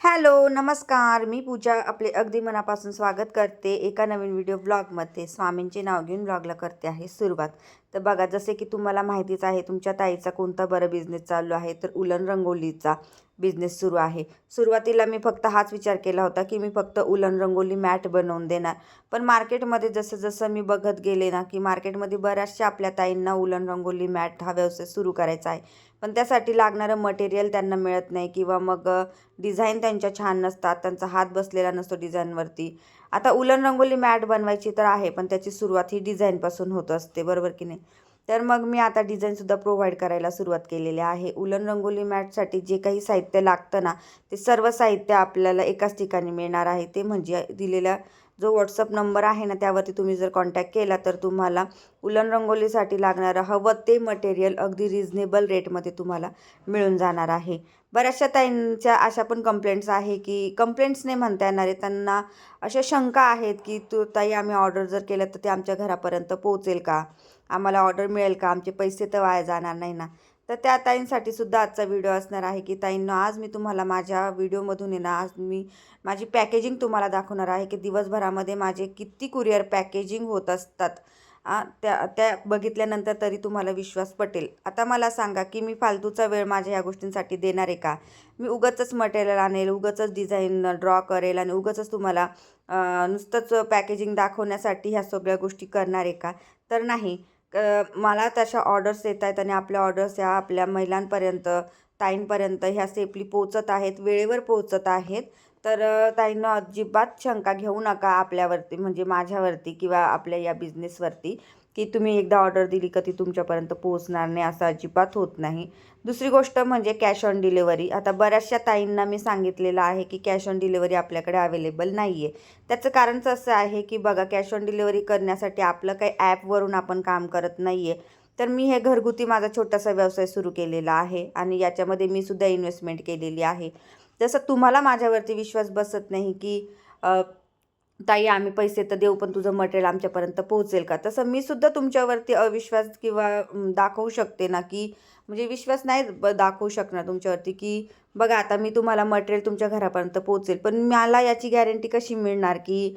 Hello नमस्कार. मी पूजा आपले अगदी मनापासून स्वागत करते एका नवीन व्हिडिओ ब्लॉगमध्ये स्वामींचे नाव घेऊन ब्लॉगला करते आहे सुरुवात. तर बघा जसे की तुम्हाला माहितीच आहे तुमच्या ताईचा कोणता बरं बिझनेस चालू आहे तर उलन रंगोलीचा बिझनेस सुरू आहे. सुरुवातीला मी फक्त हाच विचार केला होता की मी फक्त उलन रंगोली मॅट बनवून देणार. पण मार्केटमध्ये जसं जसं मी बघत गेले ना की मार्केटमध्ये बऱ्याचशा आपल्या ताईंना उलन रंगोली मॅट हा व्यवसाय सुरू करायचा आहे. पण त्यासाठी लागणारं मटेरियल त्यांना मिळत नाही किंवा मग डिझाईन त्यांच्या छान नसतात त्यांचा हात बसलेला नसतो डिझाईनवरती आता उलन रंगोली मॅट बनवायची तर आहे पण त्याची सुरुवात ही डिझाईनपासून होत असते बरोबर की नाही? तर मग मी आता डिझाईनसुद्धा प्रोव्हाइड करायला सुरुवात केलेली आहे. उलन रंगोली मॅटसाठी जे काही साहित्य लागतं ना ते सर्व साहित्य आपल्याला एकाच ठिकाणी मिळणार आहे. ते म्हणजे दिलेल्या जो व्हॉट्सअप नंबर आहे ना त्यावरती तुम्ही जर कॉन्टॅक्ट केला तर तुम्हाला उलन रंगोलीसाठी लागणारं हवं ते मटेरियल अगदी रिजनेबल रेटमध्ये तुम्हाला मिळून जाणार आहे. बऱ्याचशा ताईंच्या अशा पण कंप्लेंट्स आहे की कंप्लेंट्स नाही म्हणता येणार आहे. त्यांना अशा शंका आहेत की तू ताई आम्ही ऑर्डर जर केलं तर ते आमच्या घरापर्यंत पोहोचेल का? आम्हाला ऑर्डर मिळेल का? आमचे पैसे तर वाया जाणार नाही ना. तर त्या ताईंसाठी सुद्धा आजचा व्हिडिओ असणार आहे की ताईंनो आज मी तुम्हाला माझ्या व्हिडिओमधून येणार ना आज मी माझी पॅकेजिंग तुम्हाला दाखवणार आहे की दिवसभरामध्ये माझे किती कुरिअर पॅकेजिंग होत असतात. त्या त्या बघितल्यानंतर तरी तुम्हाला विश्वास पटेल. आता मला सांगा की मी फालतूचा वेळ माझ्या ह्या गोष्टींसाठी देणार आहे का? मी उगाचच मटेरियल आणेल उगाचच डिझाईन ड्रॉ करेल आणि उगाचच तुम्हाला नुसतंच पॅकेजिंग दाखवण्यासाठी ह्या सगळ्या गोष्टी करणार आहे का? तर नाही. मला तशा ऑर्डर्स येत आहेत आणि आपल्या ऑर्डर्स ह्या आपल्या महिलांपर्यंत ताईंपर्यंत ह्या सेफली पोचत आहेत वेळेवर पोचत आहेत. तर ताईंना अजिबात शंका घेऊ नका आपल्यावरती म्हणजे माझ्यावरती किंवा आपल्या या बिझनेसवरती की तुम्ही एकदा ऑर्डर दिली का ती तुमच्यापर्यंत पोहोचणार नाही असं अजिबात होत नाही. दुसरी गोष्ट म्हणजे कॅश ऑन डिलेवरी आता बऱ्याचशा ताईंना मी सांगितलेलं आहे की कॅश ऑन डिलेवरी आपल्याकडे अवेलेबल नाही आहे त्याचं कारणच असं आहे की बघा कॅश ऑन डिलेवरी करण्यासाठी आपलं काही ॲपवरून आपण काम करत नाही आहे तर मी हे घरगुती माझा छोटासा व्यवसाय सुरू केलेला आहे आणि याच्यामध्ये मी सुद्धा इन्व्हेस्टमेंट केलेली आहे. जसं तुम्हाला माझ्यावरती विश्वास बसत नाही की ताई आम्ही पैसे तर देऊ पण तुझं मटेरियल आमच्यापर्यंत पोहोचेल का? तसं मी सुद्धा तुमच्यावरती अविश्वास किंवा दाखवू शकते ना की म्हणजे विश्वास नाही ब दाखवू शकणार तुमच्यावरती की बघा आता मी तुम्हाला मटेरियल तुमच्या घरापर्यंत पोहोचेल पण मला याची गॅरंटी कशी मिळणार की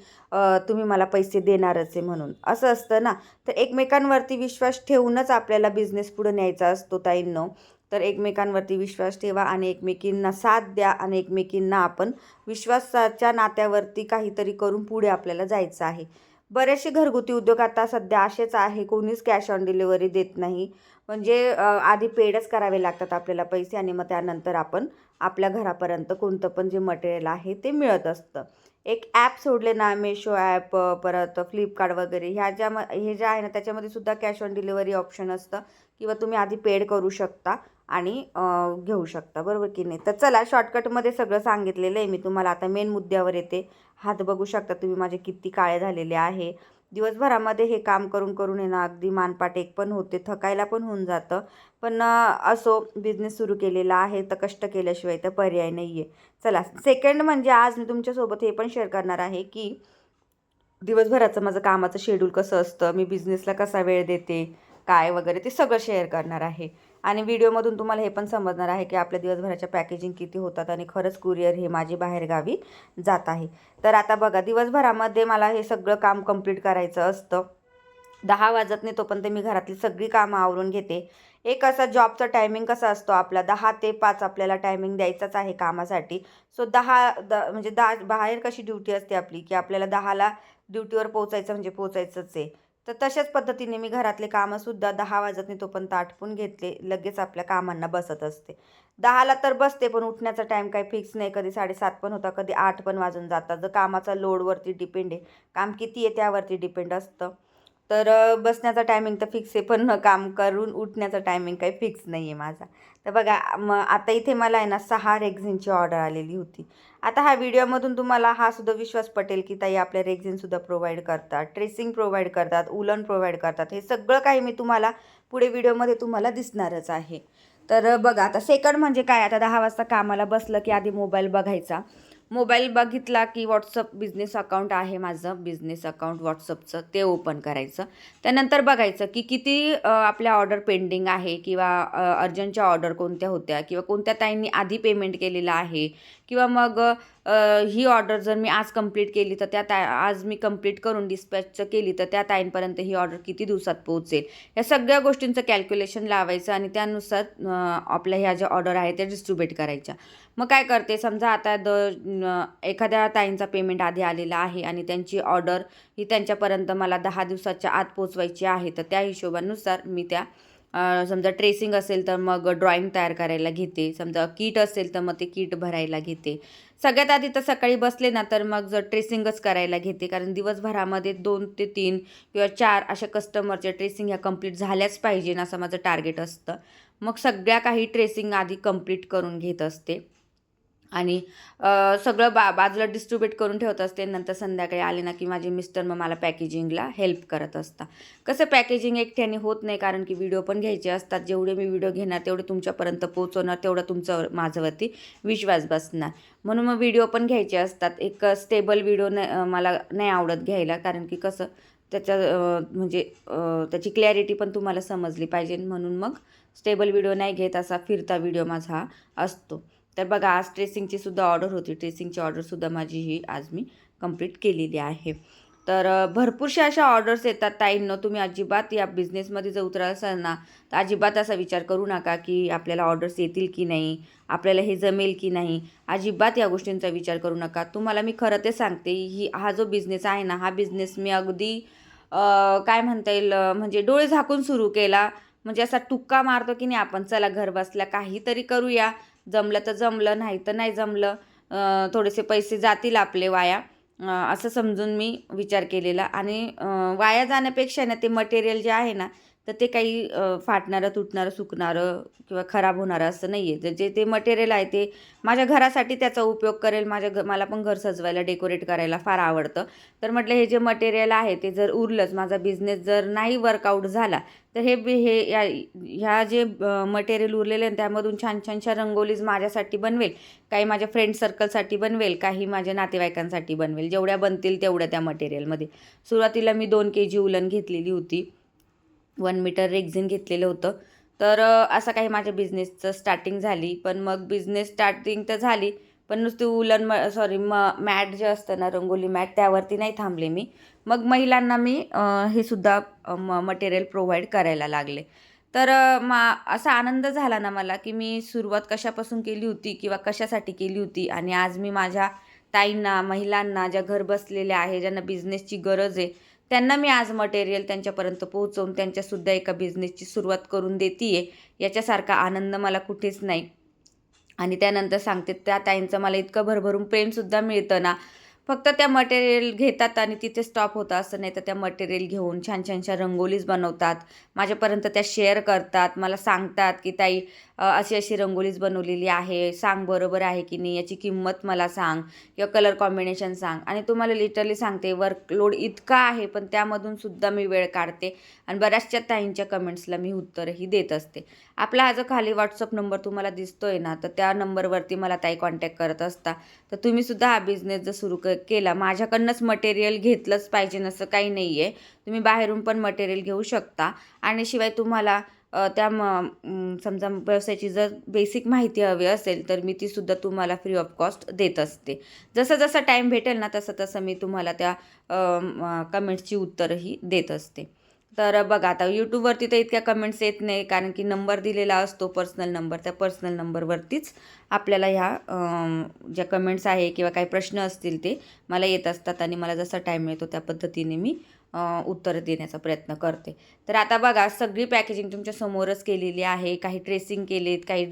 तुम्ही मला पैसे देणारच आहे म्हणून? असं असतं ना. तर एकमेकांवरती विश्वास ठेवूनच आपल्याला बिझनेस पुढे न्यायचा असतो ताईंनो. तर एकमेकांवरती विश्वास ठेवा आणि एकमेकींना साथ द्या आणि एकमेकींना आपण विश्वासाच्या नात्यावरती काहीतरी करून पुढे आपल्याला जायचं आहे. बरेचसे घरगुती उद्योग आता सध्या असेच आहे कोणीच कॅश ऑन डिलिव्हरी देत नाही. म्हणजे आधी पेडच करावे लागतात आपल्याला पैसे आणि मग त्यानंतर आपण आपल्या घरापर्यंत कोणतं पण जे मटेरियल आहे ते मिळत असतं. एक ॲप सोडले ना मेशो ॲप परत फ्लिपकार्ट वगैरे ह्या ज्या म हे ज्या आहे ना त्याच्यामध्ये सुद्धा कॅश ऑन डिलिव्हरी ऑप्शन असतं. किंवा तुम्ही आधी पेड करू शकता. आणि घेऊ शकता. बरोबर की नाही? तर चला शॉर्टकटमध्ये सगळं सांगितलेलं आहे. मी तुम्हाला आता मेन मुद्द्यावर येते. हात बघू शकता तुम्ही माझे किती काळे झालेले आहे. दिवसभरामध्ये हे काम करून करून येणं ना अगदी मानपाट एक पण होते थकायला पण होऊन जातं. पण असो बिझनेस सुरू केलेला आहे तर कष्ट केल्याशिवाय तर पर्याय नाही आहे चला सेकंड म्हणजे आज मी तुमच्यासोबत हे पण शेअर करणार आहे की दिवसभराचं माझं कामाचं शेड्यूल कसं असतं? मी बिझनेसला कसा वेळ देते? काय वगैरे ते सगळं शेअर करणार आहे. आणि व्हिडिओमधून तुम्हाला हे पण समजणार आहे की आपल्या दिवसभराच्या पॅकेजिंग किती होतात आणि खरंच कुरिअर हे माझे बाहेरगावी जात आहे. तर आता बघा दिवसभरामध्ये मला हे सगळं काम कंप्लीट करायचं असतं. दहा वाजत नाही तोपर्यंत मी घरातली सगळी कामं आवरून घेते. एक असा जॉबचा टायमिंग कसा असतो आपला? दहा ते पाच आपल्याला टायमिंग द्यायचाच आहे कामासाठी. सो दहा द म्हणजे दहा बाहेर कशी ड्युटी असते आपली? की आपल्याला दहाला ड्युटीवर पोचायचं म्हणजे पोचायचंच आहे. तर तशाच पद्धतीने मी घरातले कामंसुद्धा दहा वाजत नाही तोपर्यंत आटपून घेतले लगेच आपल्या कामांना बसत असते. दहाला तर बसते पण उठण्याचा टाईम काही फिक्स नाही. कधी साडेसात पण होता कधी आठ पण वाजून जातात. जर कामाचा लोडवरती डिपेंड आहे काम किती आहे त्यावरती डिपेंड असतं. तर बसण्याचा टायमिंग तर फिक्स आहे पण काम करून उठण्याचा टायमिंग काही फिक्स नाही आहे माझा. तर बघा मग आता इथे मला आहे ना सहा रेग्झिनची ऑर्डर आलेली होती. आता ह्या व्हिडिओमधून तुम्हाला हा सुद्धा विश्वास पटेल की ताई आपल्या रेग्झिनसुद्धा प्रोव्हाइड करतात ट्रेसिंग प्रोव्हाइड करतात उलन प्रोव्हाइड करतात. हे सगळं काही मी तुम्हाला पुढे व्हिडिओमध्ये तुम्हाला दिसणारच आहे. तर बघा आता सेकंड म्हणजे काय? आता दहा वाजता कामाला बसलं की आधी मोबाईल बघायचा. मोबाईल बघितला की व्हॉट्सअप बिझनेस अकाउंट आहे माझं. बिझनेस अकाउंट व्हॉट्सअपचं ते ओपन करायचं. त्यानंतर बघायचं की किती आपल्या ऑर्डर पेंडिंग आहे किंवा अर्जंटच्या ऑर्डर कोणत्या होत्या किंवा कोणत्या ताईंनी आधी पेमेंट केलेलं आहे. किंवा मग ही ऑर्डर जर मी आज कंप्लीट केली तर त्या ता आज मी कंप्लीट करून डिस्पॅचचं केली तर त्या ताईंपर्यंत ही ऑर्डर किती दिवसात पोहोचेल? या सगळ्या गोष्टींचं कॅल्क्युलेशन लावायचं आणि त्यानुसार आपल्या ह्या ज्या ऑर्डर आहे त्या डिस्ट्रीब्यूट करायच्या. मग काय करते? समजा आता द एखाद्या ताईंचा पेमेंट आधी आलेला आहे आणि त्यांची ऑर्डर ही त्यांच्यापर्यंत मला दहा दिवसाच्या आत पोचवायची आहे तर त्या हिशोबानुसार मी त्या समजा ट्रेसिंग असेल तर मग ड्रॉइंग तयार करायला घेते. समजा किट असेल तर मग ते किट भरायला घेते. सगळ्यात आधी तर सकाळी बसले ना तर मग जर ट्रेसिंगच करायला घेते. कारण दिवसभरामध्ये दोन ते तीन किंवा चार अशा कस्टमरच्या ट्रेसिंग ह्या कंप्लीट झाल्याच पाहिजे असं माझं टार्गेट असतं. मग सगळ्या काही ट्रेसिंग आधी कंप्लीट करून घेत असते. आणि सगळं बा बाजूला डिस्ट्रीब्यूट करून ठेवत असते. नंतर संध्याकाळी आले ना की माझे मिस्टर मग मला पॅकेजिंगला हेल्प करत असता कसं पॅकेजिंग एकट्याने होत नाही कारण की व्हिडिओ पण घ्यायचे असतात. जेवढे मी व्हिडिओ घेणार तेवढे तुमच्यापर्यंत पोहोचवणार तेवढं तुमचं माझ्यावरती विश्वास बसणार. म्हणून मग व्हिडिओ पण घ्यायचे असतात. एक स्टेबल व्हिडिओ न मला नाही आवडत घ्यायला कारण की कसं त्याच्या म्हणजे त्याची क्लॅरिटी पण तुम्हाला समजली पाहिजे. म्हणून मग स्टेबल व्हिडिओ नाही घेत असा फिरता व्हिडिओ माझा असतो. तर बघा आज ट्रेसिंगची सुद्धा ऑर्डर होती. ट्रेसिंगची ऑर्डरसुद्धा माझी ही आज मी कंप्लीट केलेली आहे. तर भरपूरशा अशा ऑर्डर्स येतात ताईंनो. तुम्ही अजिबात या बिझनेसमध्ये जर उतरा असाल ना तर अजिबात असा विचार करू नका की आपल्याला ऑर्डर्स येतील की नाही आपल्याला हे जमेल की नाही. अजिबात या गोष्टींचा विचार करू नका. तुम्हाला मी खरं ते सांगते ही हा जो बिझनेस आहे ना हा बिझनेस मी अगदी काय म्हणता येईल म्हणजे डोळे झाकून सुरू केला. म्हणजे असा टुक्का मारतो की नाही आपण चला घर बसल्या काहीतरी करूया. जमलं तर जमलं नाही तर नाही जमलं थोडेसे पैसे जातील आपले वाया असं समजून मी विचार केलेला. आणि वाया जाण्यापेक्षा ना ते मटेरियल जे आहे ना तर ते काही फाटणारं तुटणारं सुकणारं किंवा खराब होणारं असं नाही आहे जे ते मटेरियल आहे ते माझ्या घरासाठी त्याचा उपयोग करेल. माझ्या घ मला पण घर सजवायला डेकोरेट करायला फार आवडतं. तर म्हटलं हे जे मटेरियल आहे ते जर उरलंच माझा बिझनेस जर नाही वर्कआउट झाला तर हे बी हे या ह्या जे मटेरियल उरलेले आहे त्यामधून छान छानशा रंगोलीज माझ्यासाठी बनवेल. काही माझ्या फ्रेंड सर्कलसाठी बनवेल काही माझ्या नातेवाईकांसाठी बनवेल. जेवढ्या बनतील तेवढ्या त्या मटेरियलमध्ये सुरुवातीला मी दोन के जी उलन घेतलेली होती. वन मीटर रेक्झिन घेतलेलं होतं. तर असं काही माझ्या बिझनेसचं स्टार्टिंग झाली. पण मग बिझनेस स्टार्टिंग तर झाली. पण नुसती उलन म सॉरी म मॅट जे असतं ना रंगोली मॅट त्यावरती नाही थांबले मी. मग महिलांना मी हे सुद्धा म मटेरियल प्रोव्हाइड करायला लागले. तर मा असा आनंद झाला ना मला की मी सुरुवात कशापासून केली होती किंवा कशासाठी केली होती आणि आज मी माझ्या ताईंना महिलांना ज्या घर बसलेल्या आहे ज्यांना बिझनेसची गरज आहे त्यांना मी आज मटेरियल त्यांच्यापर्यंत पोहोचवून त्यांच्यासुद्धा एका बिझनेसची सुरुवात करून देते आहे याच्यासारखा आनंद मला कुठेच नाही. आणि त्यानंतर सांगते त्या ताईंचं मला इतकं भरभरून प्रेमसुद्धा मिळतं ना फक्त त्या मटेरियल घेतात आणि तिथे स्टॉप होतं असं नाही तर त्या मटेरियल घेऊन छान छानशा रंगोलीज बनवतात. माझ्यापर्यंत त्या शेअर करतात. मला सांगतात की ताई अशी अशी रंगोलीज बनवलेली आहे. सांग बरोबर आहे की नाही? याची किंमत मला सांग किंवा कलर कॉम्बिनेशन सांग. आणि तुम्हाला लिटरली सांगते वर्कलोड इतका आहे पण त्यामधून सुद्धा मी वेळ काढते. आणि बऱ्याचशा ताईंच्या कमेंट्सला मी उत्तरही देत असते. आपला हा जो खाली व्हॉट्सअप नंबर तुम्हाला दिसतोय ना तर त्या नंबरवरती मला ताई कॉन्टॅक्ट करत असता. तर तुम्ही सुद्धा हा बिझनेस जर सुरू क केला. माझ्याकडनंच मटेरियल घेतलंच पाहिजे असं काही नाही आहे तुम्ही बाहेरून पण मटेरियल घेऊ शकता. आणि शिवाय तुम्हाला त्या म म, समजा व्यवसायाची जर बेसिक माहिती हवी असेल तर मी तीसुद्धा तुम्हाला फ्री ऑफ कॉस्ट देत असते. जसं जसं टाईम भेटेल ना तसं तसं मी तुम्हाला त्या कमेंट्सची उत्तरही देत असते. तर बघा आता यूट्यूबवरती तर इतक्या कमेंट्स येत नाही कारण की नंबर दिलेला असतो पर्सनल नंबर त्या पर्सनल नंबरवरतीच आपल्याला ह्या ज्या कमेंट्स आहे किंवा काही प्रश्न असतील ते मला येत असतात आणि मला जसा टाईम मिळतो त्या पद्धतीने मी उत्तर देण्याचा प्रयत्न करते. तर आता बघा सगळी पॅकेजिंग तुमच्या समोरच केलेली आहे. काही ट्रेसिंग केलेत काही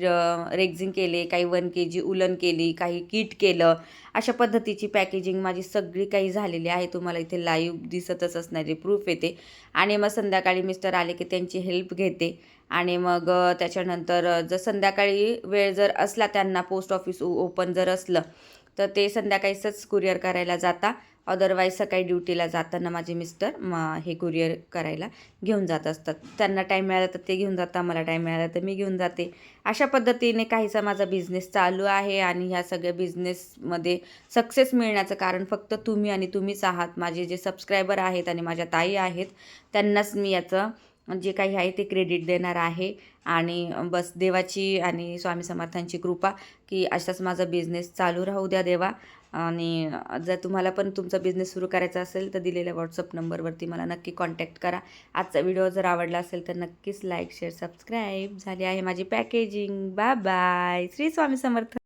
रेक्झिंग केले काही वन के जी उलन केली काही किट केलं. अशा पद्धतीची पॅकेजिंग माझी सगळी काही झालेली आहे. तुम्हाला इथे लाईव्ह दिसतच असणारे प्रूफ येते. आणि मग संध्याकाळी मिस्टर आले की त्यांची हेल्प घेते. आणि मग त्याच्यानंतर जर संध्याकाळी वेळ जर असला त्यांना पोस्ट ऑफिस ओपन जर असलं तर ते संध्याकाळीच कुरिअर करायला जाता. अदरवाईज सकाळी ड्युटीला जाताना माझे मिस्टर म हे कुरिअर करायला घेऊन जात असतात. त्यांना टाईम मिळाला तर ते घेऊन जाता मला टाईम मिळाला तर मी घेऊन जाते. अशा पद्धतीने काहीसा माझा बिझनेस चालू आहे आणि ह्या सगळ्या बिझनेसमध्ये सक्सेस मिळण्याचं कारण फक्त तुम्ही आणि तुम्हीच आहात. माझे जे सबस्क्रायबर आहेत आणि माझ्या ताई आहेत त्यांनाच मी याचं जे काही आहे ते क्रेडिट देणार आहे. आणि बस देवाची आणि स्वामी समर्थांची कृपा की असाच माझा बिझनेस चालू राहू द्या देवा. आणि जर तुम्हाला पण तुमचा बिझनेस सुरू करायचा असेल तर दिलेल्या व्हॉट्सअप नंबरवरती मला नक्की कॉन्टॅक्ट करा. आजचा व्हिडिओ जर आवडला असेल तर नक्कीच लाईक शेअर सबस्क्राईब झाली आहे माझी packaging bye bye Shri Swami Samarth.